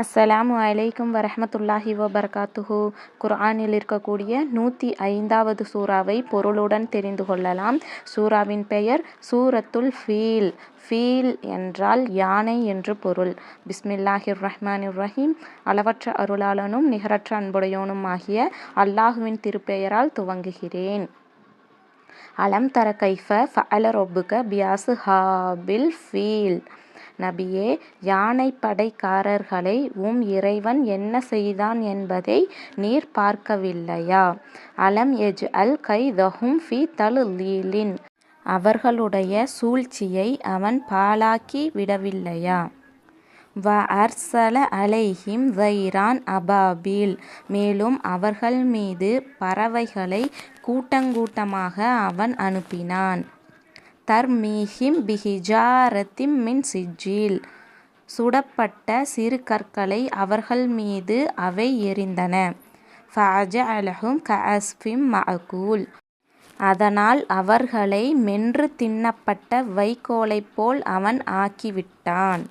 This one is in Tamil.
அஸ்ஸலாமு அலைக்கும் வரஹமத்துல்லாஹி வபர்காத்துஹு. குர்ஆனில் இருக்கக்கூடிய நூற்றி ஐந்தாவது சூறாவை பொருளுடன் தெரிந்து கொள்ளலாம். சூறாவின் பெயர் சூரத்துல் ஃபீல். ஃபீல் என்றால் யானை என்று பொருள். பிஸ்மில்லாஹிர் ரஹ்மானிர் ரஹீம் அளவற்ற அருளாளனும் நிகரற்ற அன்புடையோனும் ஆகிய அல்லாஹுவின் திருப்பெயரால் துவங்குகிறேன். அலம் தர கைஃப ஃபஅல ரொப்புக பியாசு ஹாபில் ஃபீல். நபியே யானை படைக்காரர்களை உம் இறைவன் என்ன செய்தான் என்பதை நீர் பார்க்கவில்லையா? அலம் எஜ் அல் கை தஹும் ஃபி தலுலீலின். அவர்களுடைய சூழ்ச்சியை அவன் பாழாக்கி விடவில்லையா? வ அர்சல அலைஹிம் தைரான் அபாபீல். மேலும் அவர்கள் மீது பறவைகளை கூட்டங்கூட்டமாக அவன் அனுப்பினான். தர்மீஹிம் பிஹிஜாரத்திம் மின் சிஜில் சுடப்பட்ட சிறு கற்களை அவர்கள் மீது அவை எறிந்தன ஃபஅஜஅலஹும் கஅஸ்ஃபிம் மகூல் அதனால் அவர்களை மென்று தின்னப்பட்ட வைக்கோலைப் போல் அவன் ஆக்கிவிட்டான்.